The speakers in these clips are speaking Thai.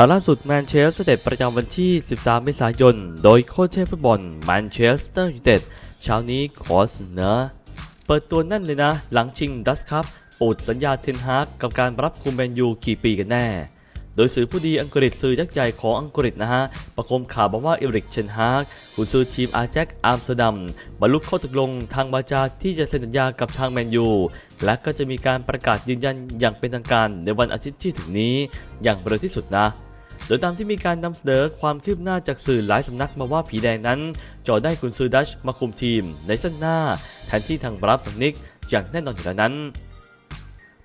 ข่าวล่าสุดแมนเชสเตอร์ประจำวันที่ 13 เมษายน โดยโค้ชเชฟฟุตบอลแมนเชสเตอร์ยูไนเต็ดเช้านี้ขอเสนอเปิดตัวแนั่นเลยนะ หลังชิงดัสคัพปูดสัญญาเทนฮากกับการรับคุมแมนยูกี่ปีกันแน่ โดยสื่อผู้ดีอังกฤษสื่อยักษ์ใหญ่ของอังกฤษนะฮะ ประคมข่าวบอกว่าเอริกเชนฮากผู้ซื้อทีมอาแจ็คอัมสเตอร์ดัมบรรลุข้อตกลงทางวาจาที่จะเซ็นสัญญากับทางแมนยูและก็จะมีการประกาศยืนยันอย่างเป็นทางการในวันอาทิตย์ที่ถึงนี้ อย่างเร็วที่สุดนะ โดยตามที่มีการนำเสนอความคืบหน้าจากสื่อหลายสำนักมาว่าผีแดงนั้นจอได้กุนซือดัชมาคุมทีมในสั้นหน้า แทนที่ทางบรับนิกอย่างแน่นอนอยู่แล้วนั้น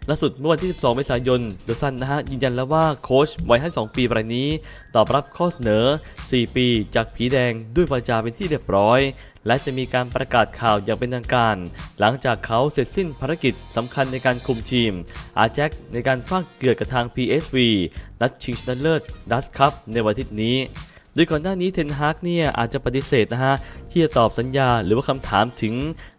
ล่าสุดเมื่อวันที่ 12 เมษายนเดอซันนะฮะยืนยันแล้วว่าโค้ชวัย 52 ปีรายนี้ ตอบรับข้อเสนอ 4 ปีจากผีแดงด้วยวาจาเป็นที่เรียบร้อย และจะมีการประกาศข่าวอย่างเป็นทางการ หลังจากเขาเสร็จสิ้นภารกิจสำคัญในการคุมทีม อาแจ็คในการฟาดเกือกกับทาง PSV นัดชิงชนะเลิศดัสคัพในวันอาทิตย์นี้โดยก่อนหน้านี้เทนฮากเนี่ยอาจจะปฏิเสธนะฮะ ที่จะตอบสัญญาหรือว่าคำถามถึง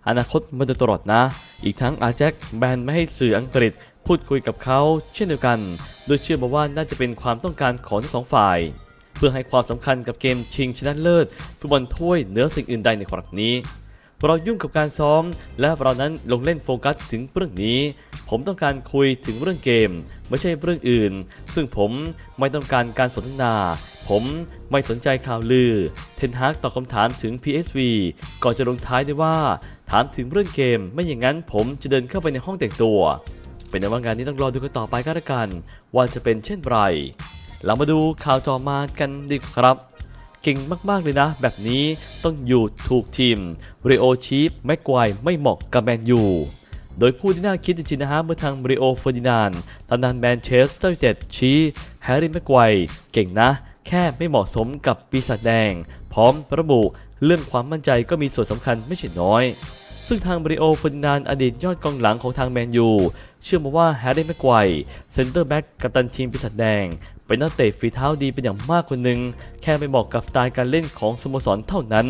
อนาคตมาโดยตลอดนะ อีกทั้งอาแจ็คแบนไม่ให้สื่ออังกฤษพูดคุยกับเขาเช่นเดียวกัน โดยเชื่อมาว่าน่าจะเป็นความต้องการของทั้งสองฝ่าย เพื่อให้ความสำคัญกับเกมชิงชนะเลิศฟุตบอลถ้วยเหนือสิ่งอื่นใดในครั้งนี้เรายุ่งกับการซ้อม และเรานั้นลงเล่นโฟกัสถึงเรื่องนี้ ผมต้องการคุยถึงเรื่องเกม ไม่ใช่เรื่องอื่น ซึ่งผมไม่ต้องการการสนทนา ผมไม่สนใจข่าวลือ เทนฮากตอบคำถามถึง PSV ก่อนจะลงท้ายด้วยว่า ถามถึงเรื่องเกม ไม่อย่างนั้นผมจะเดินเข้าไปในห้องแต่งตัว เป็นในว่างานนี้ต้องรอดูกันต่อไปก็แล้วกัน ว่าจะเป็นเช่นไร เรามาดูข่าวต่อมากันดีครับเก่งมาก ๆ เลยนะ แบบนี้ต้องอยู่ถูกทีมริโอชีฟแม็กควไม่เหมาะกับแมนยูโดยผู้ที่น่าคิดจริงๆนะฮะเมื่อทางริโอเฟอร์ดินานด์ตำนานแมนเชสเตอร์ยูไนเต็ดชี้แฮร์รี่แม็กควเก่งนะ แค่ไม่เหมาะสมกับปีศาจแดง พร้อมระบุเรื่องความมั่นใจก็มีส่วนสำคัญไม่ใช่น้อย ซึ่งทางบริโอเฟอร์ดินานด์อดีตยอดกองหลังของทางแมนยู เชื่อมาว่าแฮร์รี่แม็กควเซนเตอร์แบ็กกัปตันทีมปีศาจแดง เป็นนักเตะฝีเท้าดีเป็นอย่างมากคนหนึ่งแค่ไม่เหมาะกับสไตล์การเล่นของสโมสรเท่านั้น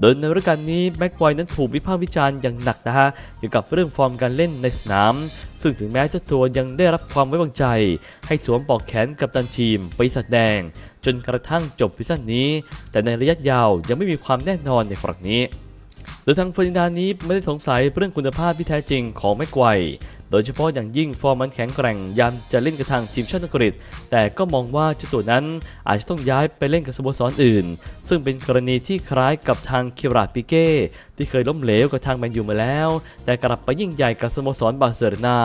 โดยในฤดูกาลนี้แม็กควายนั้นถูกวิพากษ์วิจารณ์อย่างหนักนะฮะเกี่ยวกับเรื่องฟอร์มการเล่นในสนาม ซึ่งถึงแม้เจ้าตัวยังได้รับความไว้วางใจ ให้สวมปลอกแขนกับตันทีมไปีศาจแดง จนกระทั่งจบซีซั่นนี้ แต่ในระยะยาวยังไม่มีความแน่นอนในครั้งนี้โดยทางเฟอร์ดินานนี้ไม่ได้สงสัยเรื่องคุณภาพที่แท้จริงของแม็กไกว โดยเฉพาะอย่างยิ่งฟอร์มมันแข็งแกร่งยามจะเล่นกับทางทีมชาติอังกฤษ แต่ก็มองว่าเจ้าตัวนั้นอาจจะต้องย้ายไปเล่นกับสโมสรอื่น ซึ่งเป็นกรณีที่คล้ายกับทางคิราปิเก้ที่เคยล้มเหลวกับทางแมนยูมาแล้ว แต่กลับไปยิ่งใหญ่กับสโมสรบาร์เซโลนา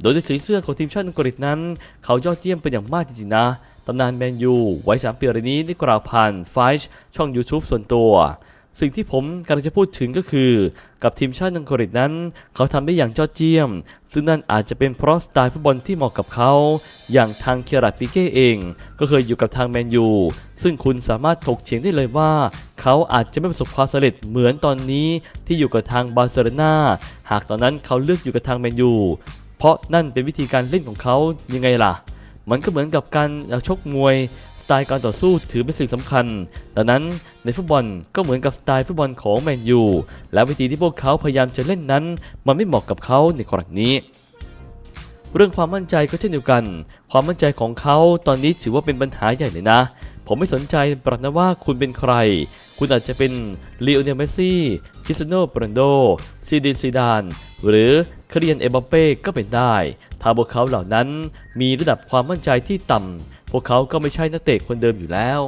โดยในสีเสื้อของทีมชาติอังกฤษนั้น เขายอดเยี่ยมเป็นอย่างมากจริงๆนะตำนานแมนยูไวัยสามปีรนี้ได้กล่าวผ่านไฟช์ช่อง YouTube ส่วนตัว สิ่งที่ผมกำลังจะพูดถึงก็คือ กับทีมชาติอังกฤษนั้น เขาทำได้อย่างยอดเยี่ยม ซึ่งนั่นอาจจะเป็นเพราะสไตล์ฟุตบอลที่เหมาะกับเขา อย่างทางเคียรัตปิเก้เอง ก็เคยอยู่กับทางแมนยู ซึ่งคุณสามารถถกเถียงได้เลยว่า เขาอาจจะไม่ประสบความสำเร็จเหมือนตอนนี้ที่อยู่กับทางบาร์เซโลนาหากตอนนั้นเขาเลือกอยู่กับทางแมนยู เพราะนั่นเป็นวิธีการเล่นของเขายังไงล่ะมันก็เหมือนกับการชกมวย สไตล์การต่อสู้ถือเป็นสิ่งสำคัญ ดังนั้นในฟุตบอลก็เหมือนกับสไตล์ฟุตบอลของแมนยู และวิธีที่พวกเขาพยายามจะเล่นนั้น มันไม่เหมาะกับเขาในครั้งนี้ เรื่องความมั่นใจก็เช่นเดียวกัน ความมั่นใจของเขาตอนนี้ถือว่าเป็นปัญหาใหญ่เลยนะ ผมไม่สนใจปรักนะว่าคุณเป็นใคร คุณอาจจะเป็นลีโอเนลเมสซี่คริสเตียโนโรนัลโด ซีดินซีดาน หรือคาริยันเอมบัปเป้ก็เป็นได้ ถ้าพวกเขาเหล่านั้นมีระดับความมั่นใจที่ต่ำ วกเขาก็ไม่ใช่นักเตะคนเดิมอยู่แล้ว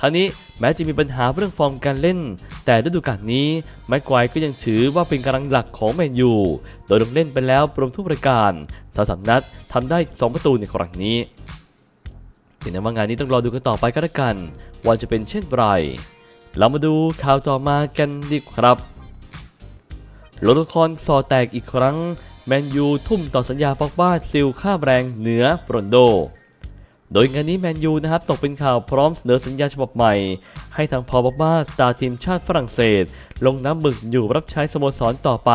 ทั้งนี้แม้จะมีปัญหาเรื่องฟอร์มการเล่น แต่ฤดูกาลนี้แม็กควายก็ยังถือว่าเป็นกำลังหลักของแมนยู โดยลงเล่นไปแล้วรวมทุกรายการสาสามนัดทำได้ 2 ประตูในครั้งนี้ถึงแม้ว่างานนี้ต้องรอดูกันต่อไปก็แล้วกัน ว่าจะเป็นเช่นไรเรามาดูข่าวต่อมากันดีครับโลละครซอแตกอีกครั้งแมนยูทุ่มต่อสัญญาปอกบ้าซิลค่าแรงเหนือโรนโด โดยงานนี้แมนยูนะครับตกเป็นข่าวพร้อมเสนอสัญญาฉบับใหม่ ให้ทางพอลบ้าสตาร์ทีมชาติฝรั่งเศส ลงน้ำบึกอยู่รับใช้สโมสรต่อไป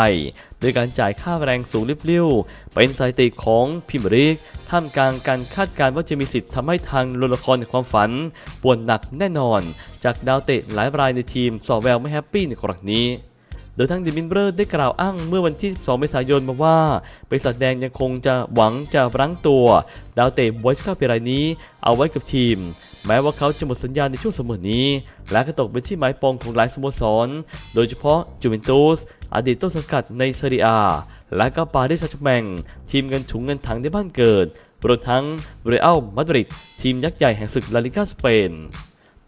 โดยการจ่ายค่าแรงสูงริบลิ่วเป็นสถิติของพิมร์ลีกท่ามกลางการคาดการณ์ว่าจะมีสิทธิ์ทำให้ทางโลละครในความฝันปวนหนักแน่นอน จากดาวเตะหลายรายในทีมสอแววไม่แฮปปี้ในครั้งนี้ ดยทั้งดิมินเบอร์ได้กล่าวอ้างเมื่อวันที่ 12 เมษายนมาว่าบริษัทแดงยังคงจะหวังจะรั้งตัวดาวเตะบอยส์คาเปรายนี้เอาไว้กับทีม แม้ว่าเขาจะหมดสัญญาในช่วงเสมอนี้ และก็ตกเป็นที่หมายปองของหลายสโมสร โดยเฉพาะจูเวนตุสอดีตต้นสังกัดในเซเรียและก็ปารีสแซงต์แชร์แมงทีมเงินถุงเงินถังในบ้านเกิดรวมทั้งเรอัลมาดริดทีมยักษ์ใหญ่แห่งศึกลาลิกาสเปน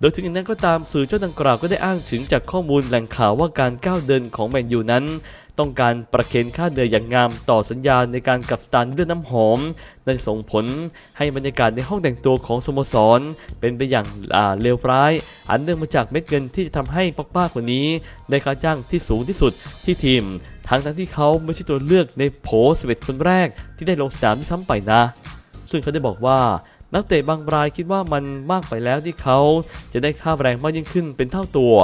โดยถึงอย่างนั้นก็ตามสื่อเจ้าดังกล่าวก็ได้อ้างถึงจากข้อมูลแหล่งข่าวว่าการก้าวเดินของแมนยูนั้น ต้องการประเคนค่าเหนื่อยอย่างงามต่อสัญญาในการกับสตาร์เลือดน้ำหอมนั่นส่งผลให้บรรยากาศในห้องแต่งตัวของสโมสร เป็นไปอย่างเลวร้าย อันเนื่องมาจากเม็ดเงินที่จะทำให้ป๊อกบ้าคนนี้ได้ค่าจ้างที่สูงที่สุดที่ทีม ทั้งทั้งที่เขาไม่ใช่ตัวเลือกในโผ11คนแรกที่ได้ลงสนามที่ซ้ำไปนะ ซึ่งเขาได้บอกว่า นักเตะบางรายคิดว่ามันมากไปแล้วที่เขาจะได้ค่าแรงมากยิ่งขึ้นเป็นเท่าตัว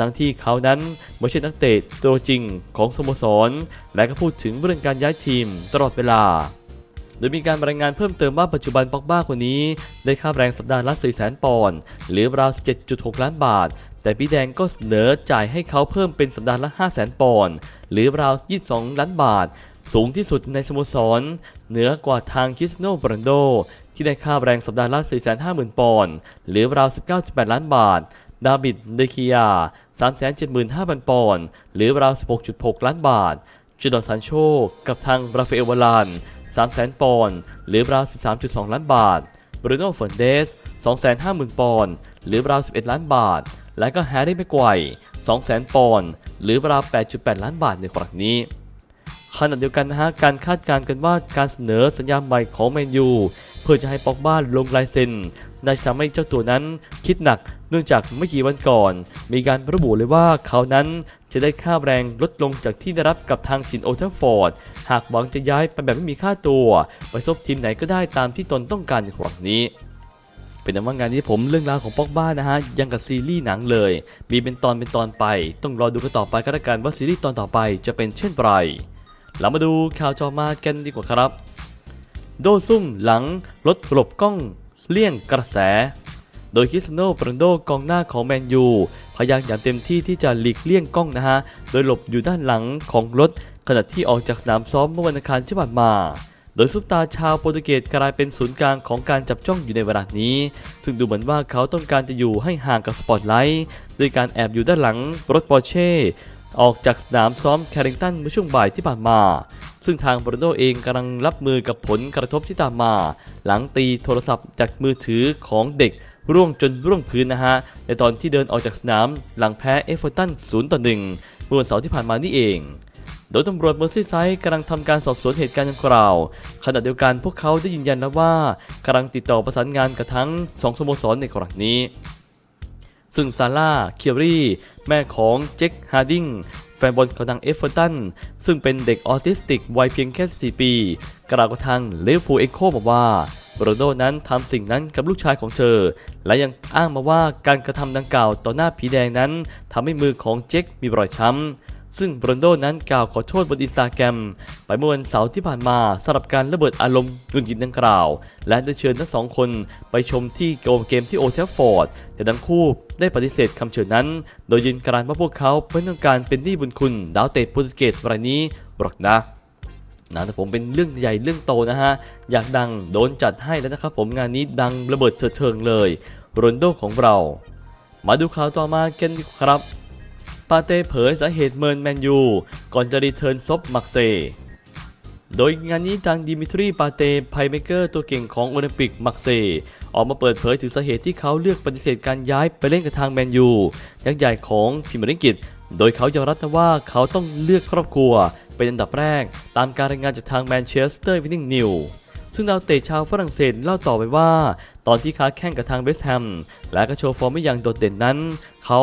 ทั้งที่เขานั้นไม่ใช่นักเตะตัวจริงของสโมสร และก็พูดถึงเรื่องการย้ายทีมตลอดเวลาโดยมีการรายงานเพิ่มเติมว่าปัจจุบันป็อกบ้าคนนี้ ได้ค่าแรงสัปดาห์ละ 4 0 0 0 0 0ปอนด์หรือราว 17.6 ล้านบาท แต่พี่แดงก็เสนอจ่ายให้เขาเพิ่มเป็นสัปดาห์ละ 5 0 0 0 0 0ปอนด์หรือราว 22 ล้านบาท สูงที่สุดในสโมสร เหนือกว่าทางคิสโนบรันโด ที่ได้ค่าแรงสัปดาห์ละ 450,000 ปอนด์หรือราว 19.8 ล้านบาท ดาบิด เดคิยา 375,000 ปอนด์หรือราว 16.6 ล้านบาทจดอนซันโชกับทางราฟาเอลวาลาน300,000 ปอนด์หรือราว 13.2 ล้านบาทบรูโน่เฟนเดส 250,000 ปอนด์หรือราว 11 ล้านบาท และก็แฮร์รี่แม็กไกว200,000 ปอนด์หรือราว 8.8 ล้านบาทในครั้งนี้ ขณะเดียวกันนะฮะการคาดการณ์กันว่าการเสนอสัญญาใหม่ของแมนยูเพื่อจะให้ปอกบ้านลงลายเซ็นน่าจะทำให้เจ้าตัวนั้นคิดหนักเนื่องจากไม่กี่วันก่อน มีการระบุเลยว่าเขานั้นจะได้ค่าแรงลดลงจากที่ได้รับกับทางชินโอเทอร์ฟอร์ด หากหวังจะย้ายไปแบบไม่มีค่าตัว ไปซบทีมไหนก็ได้ตามที่ตนต้องการในครั้งนี้เป็นแต่ว่างานนี้ผมเรื่องราวของป็อกบ้านะฮะยังกับซีรีส์หนังเลย มีเป็นตอนเป็นตอนไป ต้องรอดูกันต่อไปก็แล้วกันว่าซีรีส์ตอนต่อไปจะเป็นเช่นไร เรามาดูข่าวจอมากันดีกว่าครับ โดซุ่มหลังรถหลบกล้องเลี่ยงกระแส โดยคริสโนโรนัลโดกองหน้าของแมนยูพยายามอย่างเต็มที่ที่จะหลีกเลี่ยงกล้องนะฮะ โดยหลบอยู่ด้านหลังของรถขณะที่ออกจากสนามซ้อมเมื่อวันอังคารที่ผ่านมา โดยซุปตาชาวโปรตุเกสกลายเป็นศูนย์กลางของการจับจ้องอยู่ในเวลานี้ ซึ่งดูเหมือนว่าเขาต้องการจะอยู่ให้ห่างกับสปอตไลท์ด้วยการแอบอยู่ด้านหลังรถปอร์เช่ ออกจากสนามซ้อมแคริงตันเมื่อช่วงบ่ายที่ผ่านมา ซึ่งทางบรูโนเองกำลังรับมือกับผลกระทบที่ตามมา หลังตีโทรศัพท์จากมือถือของเด็กร่วงจนร่วงพื้นนะฮะ ในตอนที่เดินออกจากสนามหลังแพ้เอฟเวอร์ตัน0ต่อ1เมื่อวันเสาร์ที่ผ่านมานี่เอง โดยตำรวจเมอร์ซีไซด์กำลังทำการสอบสวนเหตุการณ์ดังกล่าว ขณะเดียวกันพวกเขาได้ยืนยันแล้วว่ากำลังติดต่อประสานงานกับทั้งสองสโมสรในครั้งนี้ ซึ่งซาร่า เคียรี่ แม่ของเจ็คฮาร์ดิงแฟนบอลของทางเอฟเวอร์ตัน ซึ่งเป็นเด็กออทิสติกวัยเพียงแค่ 14 ปี กล่าวกับทางเลฟูเอ็กโคบอกว่าโรนัลโดนั้นทำสิ่งนั้นกับลูกชายของเธอ และยังอ้างมาว่าการกระทำดังกล่าวต่อหน้าผีแดงนั้นทำให้มือของเจ็คมีรอยช้ำ ซึ่งโรนโดนั้นกล่าวขอโทษบนอินสตาแกรมไปเมื่อวันเสาร์ที่ผ่านมาสำหรับการระเบิดอารมณ์หงุดหงิดดังกล่าว และได้เชิญทั้งสองคนไปชมที่โกมเกมที่โอเทลฟอร์ด แต่ทั้งคู่ได้ปฏิเสธคำเชิญนั้น โดยยืนกรานว่าพวกเขาไม่ต้องการเป็นหนี้บุญคุณดาวเตะโปรตุเกสรายนี้หรอกนะนะแต่ผมเป็นเรื่องใหญ่เรื่องโตนะฮะ อยากดังโดนจัดให้แล้วนะครับผมงานนี้ดังระเบิดเถิดเทิงเลยโรนโดของเรา มาดูข่าวต่อมากันดีกว่าครับ ปาเต้เผยสาเหตุเมินแมนยู ก่อนจะรีเทิร์นซบมักเซ โดยงานนี้ทางดิมิทรีปาเต้ไพเมเกอร์ตัวเก่งของโอลิมปิกมักเซ ออกมาเปิดเผยถึงสาเหตุที่เขาเลือกปฏิเสธการย้ายไปเล่นกับทางแมนยูยักษ์ใหญ่ของพรีเมียร์ลีกอังกฤษ โดยเขายอมรับว่าเขาต้องเลือกครอบครัวเป็นอันดับแรก ตามการรายงานจากทางแมนเชสเตอร์วินนิงนิว ซึ่งดาวเตะชาวฝรั่งเศสเล่าต่อไปว่า ตอนที่ค้าแข่งกับทางเวสต์แฮมและก็โชว์ฟอร์มไม่อย่างโดดเด่นนั้น เขา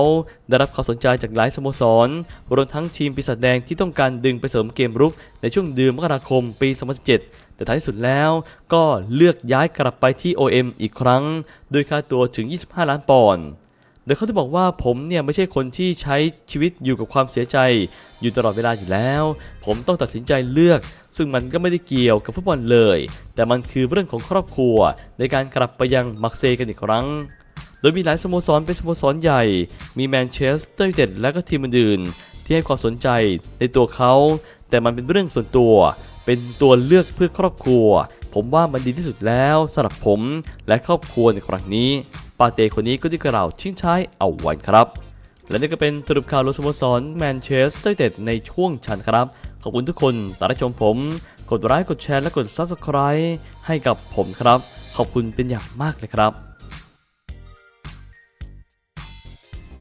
ได้รับความสนใจจากหลายสโมสรรวมทั้งทีมปีศาจแดงที่ต้องการดึงไปเสริมเกมรุกในช่วงเดือนมกราคมปี 2017 แต่ท้ายที่สุดแล้วก็เลือกย้ายกลับไปที่ OM อีกครั้ง โดยค่าตัวถึง 25 ล้านปอนด์ โดยเขาได้บอกว่าผมเนี่ยไม่ใช่คนที่ใช้ชีวิตอยู่กับความเสียใจ อยู่ตลอดเวลาอยู่แล้ว ผมต้องตัดสินใจเลือก ซึ่งมันก็ไม่ได้เกี่ยวกับฟุตบอลเลย แต่มันคือเรื่องของครอบครัว ในการกลับไปยังมักเซย์กันอีกครั้ง โดยมีหลายสโมสรเป็นสโมสรใหญ่ มีแมนเชสเตอร์ยูไนเต็ดและก็ทีมอื่นๆที่ให้ความสนใจในตัวเขา แต่มันเป็นเรื่องส่วนตัว เป็นตัวเลือกเพื่อครอบครัว ผมว่ามันดีที่สุดแล้วสำหรับผมและครอบครัวในครั้งนี้ ปาเต้คนนี้ก็ได้กล่าวทิ้งช้ายเอาไว้ครับ และนี่ก็เป็นสรุปข่าวลงสโมสรแมนเชสเตอร์ยเต็ดในช่วงชันครับ ขอบคุณทุกคนที่รับชมผม กดไลค์กดแชร์และกด Subscribe ให้กับผมครับ ขอบคุณเป็นอย่างมากเลยครับ